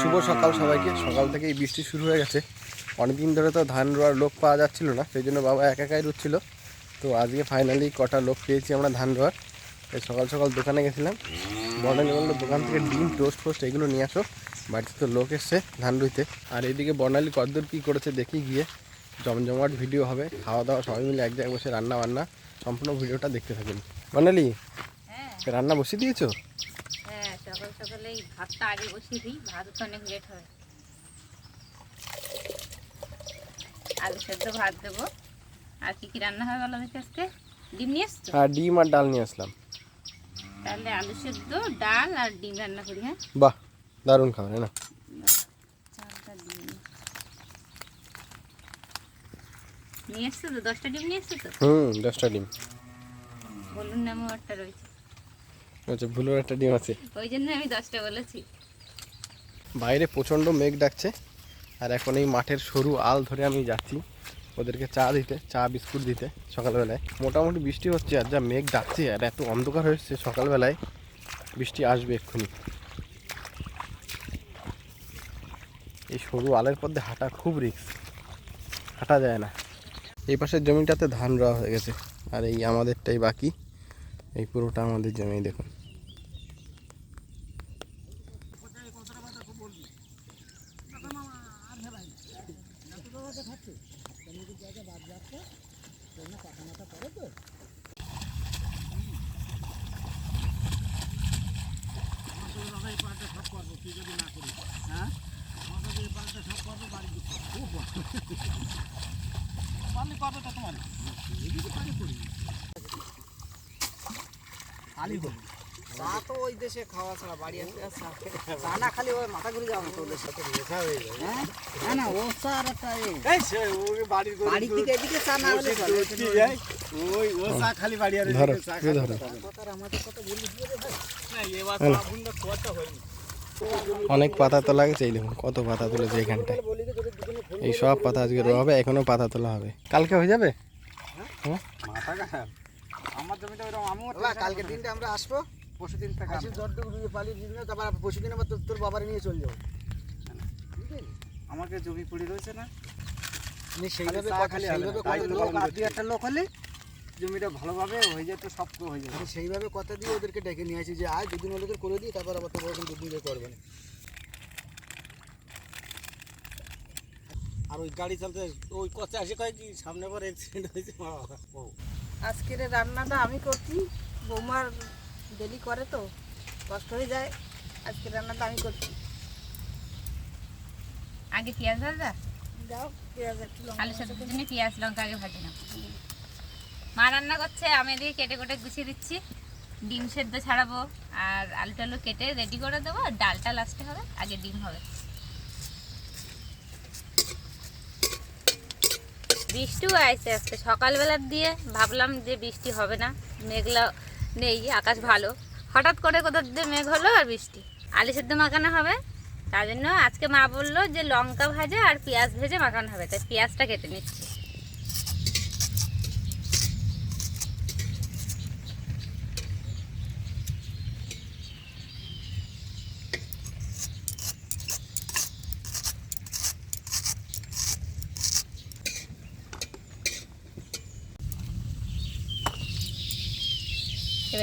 শুভ সকাল সবাইকে। সকাল থেকেই বৃষ্টি শুরু হয়ে গেছে। অনেকদিন ধরে তো ধান রোয়ার লোক পাওয়া যাচ্ছিল না সেই জন্য বাবা একা একাই রুচ্ছিল। তো আজকে ফাইনালি কটা লোক পেয়েছি আমরা ধান রোয়ার। তাই সকাল সকাল দোকানে গেছিলাম। বর্ণালী বলল দোকান থেকে ডিম টোস্ট ফোস্ট এগুলো নিয়ে আসো। বাড়িতে তো লোক এসছে ধান রুইতে। আর এদিকে বর্ণালী কদ্দূর কী করেছে দেখি গিয়ে জমজমাট ভিডিও হবে। খাওয়া দাওয়া সবাই মিলে এক জায়গায় বসে রান্না বান্না সম্পূর্ণ ভিডিওটা দেখতে থাকুন। বর্ণালী হ্যাঁ। রান্না বসিয়ে দিয়েছ? সকাল এই ভাতটা আগে বসিয়ে দিই ভাত অনেক লেট হয়। আলু সেদ্ধ ভাত দেবো। আর কি কি রান্না হবে বলো দেখি আজকে? ডিম নিয়ে এসছো? হ্যাঁ ডিম আর ডাল নিয়ে আসলাম। তাহলে আলু সেদ্ধ ডাল আর ডিম রান্না করি হ্যাঁ? বাহ দারুণ খাবার না। নিয়ে এসছো তো? দশটা ডিম নিয়ে এসছো তো? হুম দশটা ডিম। বলুন নামও একটা রয়েছে। আচ্ছা ভুলোর একটা ডিম আছে। ওই জন্য আমি দশটা বলেছি। বাইরে প্রচণ্ড মেঘ ডাকছে আর এখন এই মাঠের সরু আল ধরে আমি যাচ্ছি ওদেরকে চা দিতে চা বিস্কুট দিতে সকালবেলায়। মোটামুটি বৃষ্টি হচ্ছে আর যা মেঘ ডাকছে আর এত অন্ধকার হয়েছে সকালবেলায় বৃষ্টি আসবে এক্ষুনি। এই সরু আলের পথে হাঁটা খুব রিস্ক হাঁটা যায় না। এই পাশের জমিটাতে ধান রোয়া হয়ে গেছে আর এই আমাদেরটাই বাকি এই পুরোটা আমাদের জমি দেখুন। চা তো ওই দেশে খাওয়া ছাড়া বাড়ি আসতে চা না খালি ওই মাথা ঘুরে যাওয়া মতো ওদের সাথে। হ্যাঁ? না না ও চা আর একটা। বাড়ি এদিকে চা না হলে চলে। ধরো তুই ধরো। কথার আমাদের কথা বলিস না রে ভাই। অনেক পাতা তোলা গেছে এই দেখুন কত পাতা তুলেছে এখানটায়। এই সব পাতা আজকে রোয়া হবে এখনও পাতা তোলা হবে। কালকে হয়ে যাবে? বাবা, কালকে দিনটা আমরা আসব পরশু দিন থেকে আসি যতটুকু রুই পালি দিন না তারপর পরশু দিন আবার তোর- তোর বাবারে নিয়ে চলে যাব। আমাকে জমি পড়ে রয়েছে না? আমি সেইভাবে কথা কথা দিয়ে- একটা লোক হলে জমিটা ভালোভাবে হয়ে যেত সব তো হয়ে যেত আমি সেইভাবে কথা দিয়ে ওদেরকে ডেকে নিয়ে আসি যে আজ দুদিন ওদেরকে করে দিই তারপর আবার তোর ওরকম দুদিন দিয়ে করবে না। আর ওই গাড়ি চলতে ওই কচে আসে কয় কি সামনে পর অ্যাক্সিডেন্ট হয়েছে মা বাবা। ও আজকের রান্নাটা আমি করছি বৌমার দেরি করে তো কষ্ট হয়ে যায় আজকের রান্নাটা আমি করছি। আগে পেঁয়াজ ভাজা যাও পেঁয়াজ একটু লঙ্কা আলু পেঁয়াজ লঙ্কা আগে ভাজি নাও। মা রান্না করছে, আমি এদিকে কেটে কেটে গুছিয়ে দিচ্ছি। ডিম সেদ্ধ ছাড়াবো, আর আলু টালু কেটে রেডি করে দেবো, আর ডালটা লাস্টে হবে, আগে ডিম হবে। বৃষ্টিও আইছে আজকে সকালবেলার দিয়ে ভাবলাম যে বৃষ্টি হবে না, মেঘলা নেই, আকাশ ভালো। হঠাৎ করে কোথাও দিয়ে মেঘ হলো আর বৃষ্টি। আলু সেদ্ধ মাখানো হবে, তার জন্য আজকে মা বলল যে লঙ্কা ভাজা আর পেঁয়াজ ভেজে মাখানো হবে, তাই পেঁয়াজটা কেটে নিচ্ছি।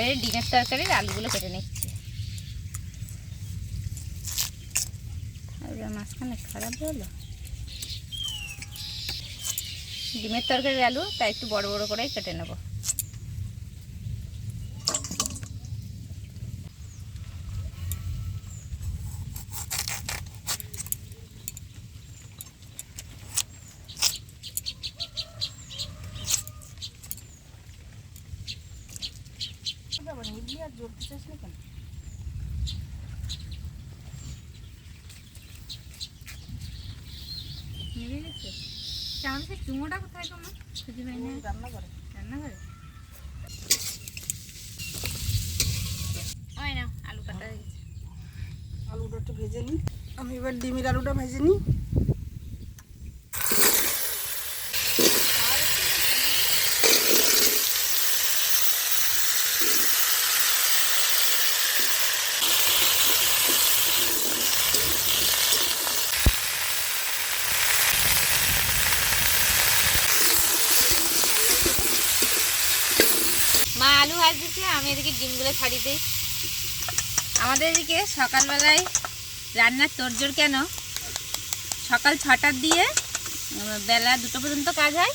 এবারে ডিমের তরকারির আলুগুলো কেটে নিচ্ছি। মাঝখানে খারাপ হলো? ডিমের তরকারির আলু, তাই একটু বড় বড় করেই কেটে নেব যাব নিবি আর জলতে চাস না কেন নেবে গেছে আমাদের সেই চুমোটা কোথায় গো মা খুঁজে পাই না। রান্না করে রান্না করে ওই না আলু কাটা আলুটা একটু ভেজে নিই আমি এবার ডিমের আলুটা ভেজে নিই আলু ভাজতেছে, আমি এদিকে ডিমগুলো ছাড়িয়ে দিই। আমাদের এদিকে সকালবেলায় রান্নার তোড়জোড় কেন? সকাল ছটার দিয়ে বেলা দুটো পর্যন্ত কাজ হয়।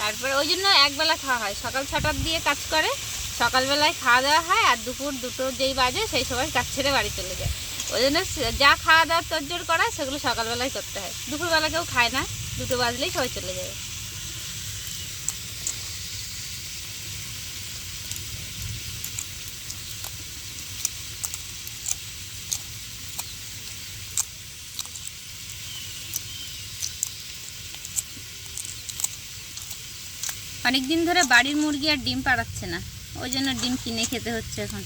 তারপরে ওই জন্য একবেলা খাওয়া হয়। সকাল ছটার দিয়ে কাজ করে, সকালবেলায় খাওয়া দাওয়া হয় আর দুপুর দুটো যেই বাজে সেই সময় কাজ ছেড়ে বাড়ি চলে যায়। ওই জন্য যা খাওয়া দাওয়ার তোড়জোড় করা সেগুলো সকালবেলায় করতে হয়। দুপুরবেলা কেউ খায় না, দুটো বাজলেই সবাই চলে যাবে অনেক দিন ধরে বাড়ির মুরগি আর ডিম পাড়াচ্ছে না। ওই জন্য ডিম কিনে খেতে হচ্ছে এখন।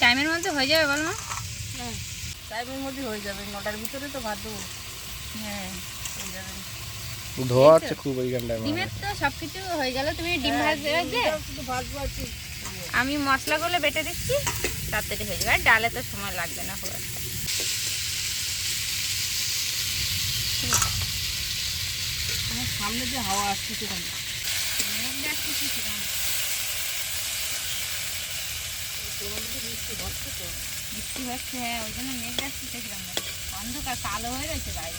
টাইমের মধ্যে হয়ে যাবে বল মা? হ্যাঁ টাইমের মধ্যে হয়ে যাবে নটার ভিতরে তো ভাত দেবো। হ্যাঁ। হয়ে যাবে। ধোয়া হচ্ছে খুব মানে। ডিমের তো সব কিছু হয়ে গেল তুমি ডিম ভাজবে আমি মশলাগুলো বেটে দিচ্ছি তাড়াতাড়ি হয়ে যাবে। আর ডালে তো সময় লাগবে না খুব একটা। সামনে যে হাওয়া আসছে সেখানে বৃষ্টি হচ্ছে হ্যাঁ ওই জন্য মেঘ ডাকছে অন্ধকার কালো হয়ে রয়েছে বাইরে।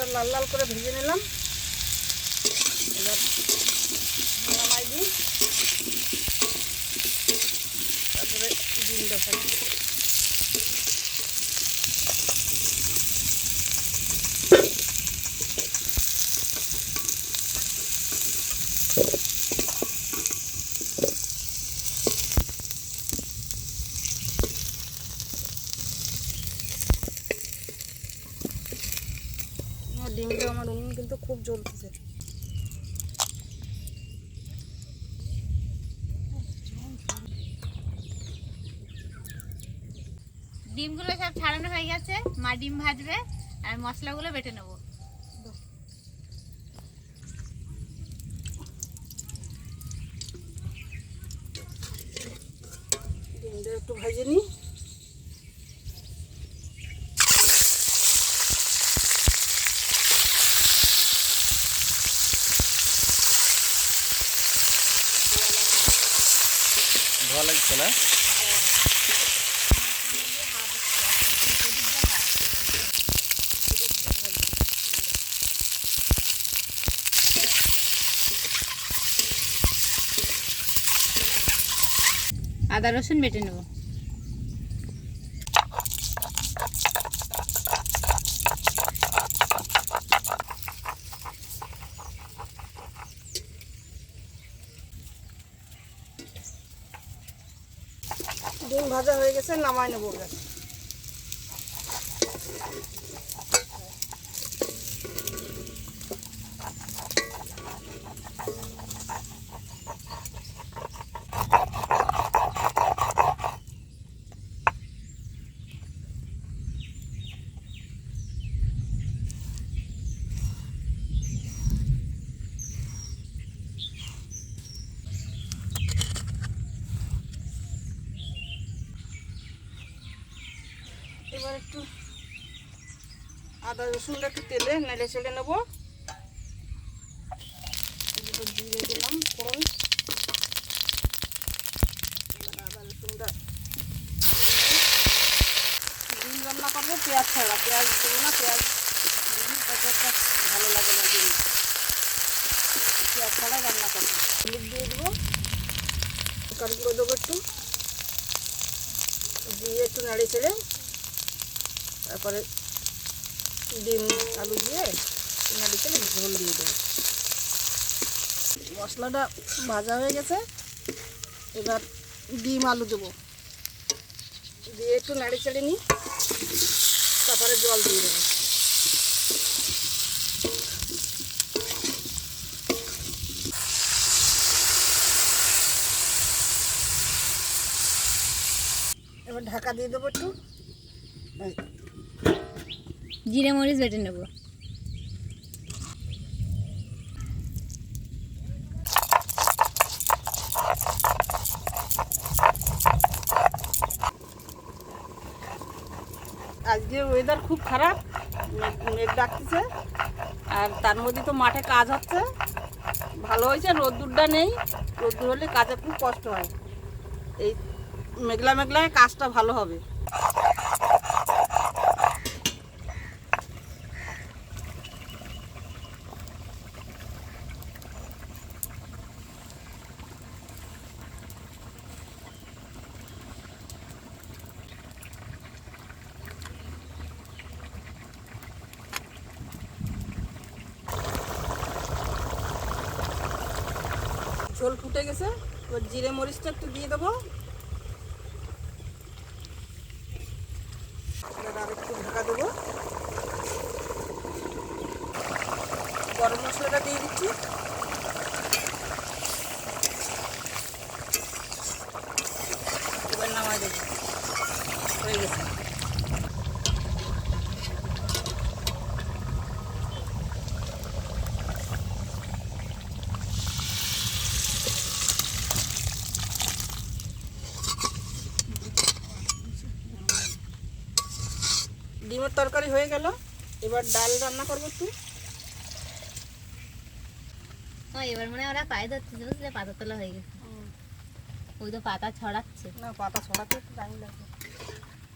আলুটা লাল লাল করে ভেজে নিলাম। এবার নামাই দিই। তারপরে ডিমটা ভাজি আমার ডিমগুলো সব ছাড়ানো হয়ে গেছে। মা ডিম ভাজবে আর মশলাগুলো বেটে নেব। ডিমটা একটু ভেজে নিই। ধোয়া লাগছে না? আদা রসুন বেটে নেব। ডিম ভাজা হয়ে গেছে নামাই নেব একটু আদা রসুনটা একটু তেলে নেড়ে চেড়ে নেব। দিয়ে দিলাম, ফোড়ন। আদা রসুনটা রান্না করব, পেঁয়াজ ছাড়া। পেঁয়াজ না, পেঁয়াজ ততটা ভালো লাগে না ডিম। পেঁয়াজ ছাড়া রান্না করব। হলুদ দিয়ে দেবো। কারগুলো দেবো একটু। দিয়ে একটু নাড়ি ছেড়ে তারপরে ডিম, আলু দিয়ে নাড়ি ছেড়ে ঝোল দিয়ে দেবো। মশলাটা ভাজা হয়ে গেছে, এবার ডিম, আলু দেবো। দিয়ে একটু নাড়ি ছেড়ে নিই তারপরে জল দিয়ে দেবো। এবার ঢাকা দিয়ে দেবো একটু। জিরে মরিচ বেটে নেব। আজকে ওয়েদার খুব খারাপ, মেঘ ডাকতেছে, আর তার মধ্যে তো মাঠে কাজ হচ্ছে। ভালো হয়েছে, রোদ্দুরটা নেই, রোদ্দুর হলে কাজে খুব কষ্ট হয়। এই মেঘলা মেঘলায় কাজটা ভালো হবে। ঝোল ফুটে গেছে এবার জিরে মরিচটা একটু দিয়ে দেবো এবার আর একটু ঢাকা দেবো গরম মশলাটা দিয়ে দিচ্ছি এবার নামাই দেবো হয়ে গেছে ডিমের তরকারি হয়ে গেল। এবার ডাল রান্না করব একটু। এবার মনে হয় ওরা পায়ে ধরছে বুঝলে? পাতা তোলা হয়ে গেছে। ওই তো পাতা ছড়াচ্ছে। না পাতা ছড়াতে টাইম লাগবে।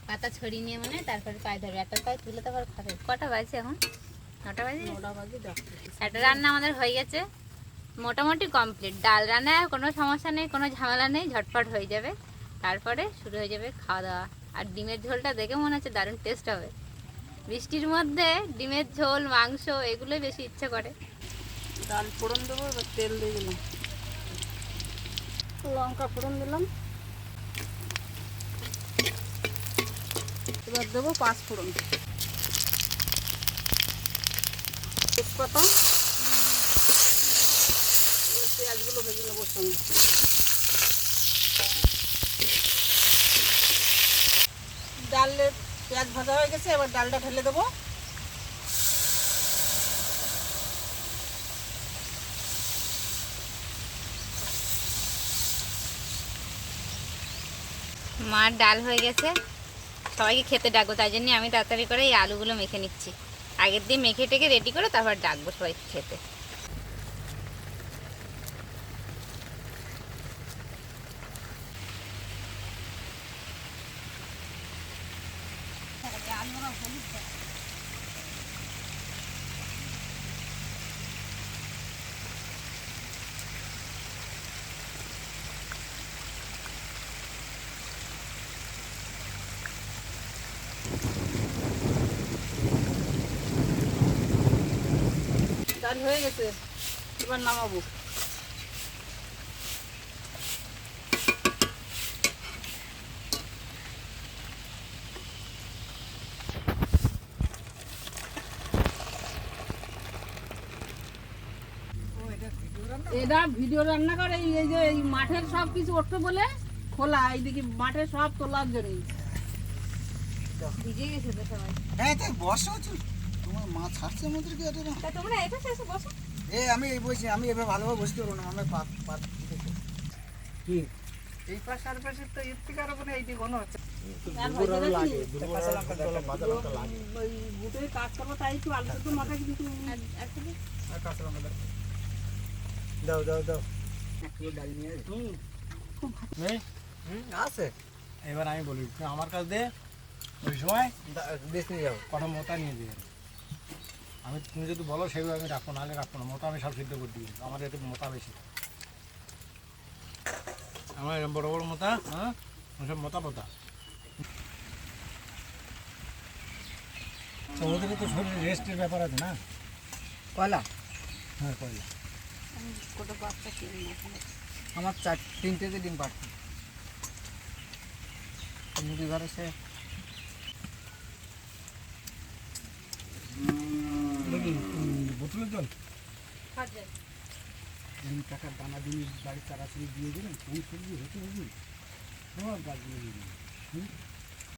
পাতা ছড়িয়ে নিয়ে মানে তারপরে পায়ে ধরবে। একটা পায়ে তুলে তারপর খাবে। কটা বাজছে এখন? নটা বাজে? নটা বাজে একটা রান্না আমাদের হয়ে গেছে। মোটামুটি কমপ্লিট ডাল রান্নায় কোনো সমস্যা নেই কোনো ঝামেলা নেই। ঝটপট হয়ে যাবে। তারপরে শুরু হয়ে যাবে খাওয়া দাওয়া। আর ডিমের ঝোলটা দেখে মনে হচ্ছে দারুণ টেস্ট হবে। বৃষ্টির মধ্যে ডিমের ঝোল, মাংস, এগুলোই বেশি ইচ্ছে করে। ডাল ফোড়ন দেবো, এবার তেল দিয়ে দিলাম। লঙ্কা ফোড়ন দিলাম। এবার দেবো পাঁচ ফোড়ন। তেজপাতা। পেঁয়াজগুলো ভেজে নেব সঙ্গে। ডালের পেঁয়াজ ভাজা হয়ে গেছে, এবার ডালটা ঢেলে দেবো। মার ডাল হয়ে গেছে। সবাইকে খেতে ডাকবো তাই জন্য আমি তাড়াতাড়ি করে এই আলুগুলো মেখে নিচ্ছি। আগের দিয়ে মেখে টেকে রেডি করে তারপর ডাকবো সবাইকে খেতে। হয়ে গেছে, এবার নামাবো। এটা ভিডিও রান্না করে, এই যে এই মাঠের সব কিছু উঠবে বলে খোলা, এইদিকে মাঠের সব তোলার জন্য ভিজে গেছে তো সবাই। হ্যাঁ তাই মা ছাড়ছে আমাদেরকে এটা না তোমরা এটা শেষে বসো। এ আমি এই বসি আমি এভাবে ভালোভাবে বসতে পারব না আমি পাত পাত কি? এই পাশে আর পাশে তো এর থেকে। আরও মানে এইটি ঘন হচ্ছে দাও দাও। দাও আছে। এবার আমি বলি আমার কাছ দিয়ে ওই সময় বেশ নিয়ে যাও। কটা মোটা নিয়ে দিয়ে আমি তুমি যদি বলো সেইভাবে আমি রাখব নাহলে রাখব না। মোটা আমি সব সিদ্ধ করে দিই আমার একটু মোটা বেশি। আমার এরকম বড় বড় মোটা হ্যাঁ? সব মোটা মোটা তো ওদেরও তো শরীরে রেস্টের ব্যাপার আছে না? কয়লা? হ্যাঁ কয়লা। আমার চার তিনটেতে ডিম পাচ্ছে মুরগি ঘরে সে বোতলের জল? তিন টাকার দানা দিয়ে বাড়ির তাড়াতাড়ি দিয়ে দিলেন কোন সবজি হতে হবে তোমার গাছ দিয়ে দিলেন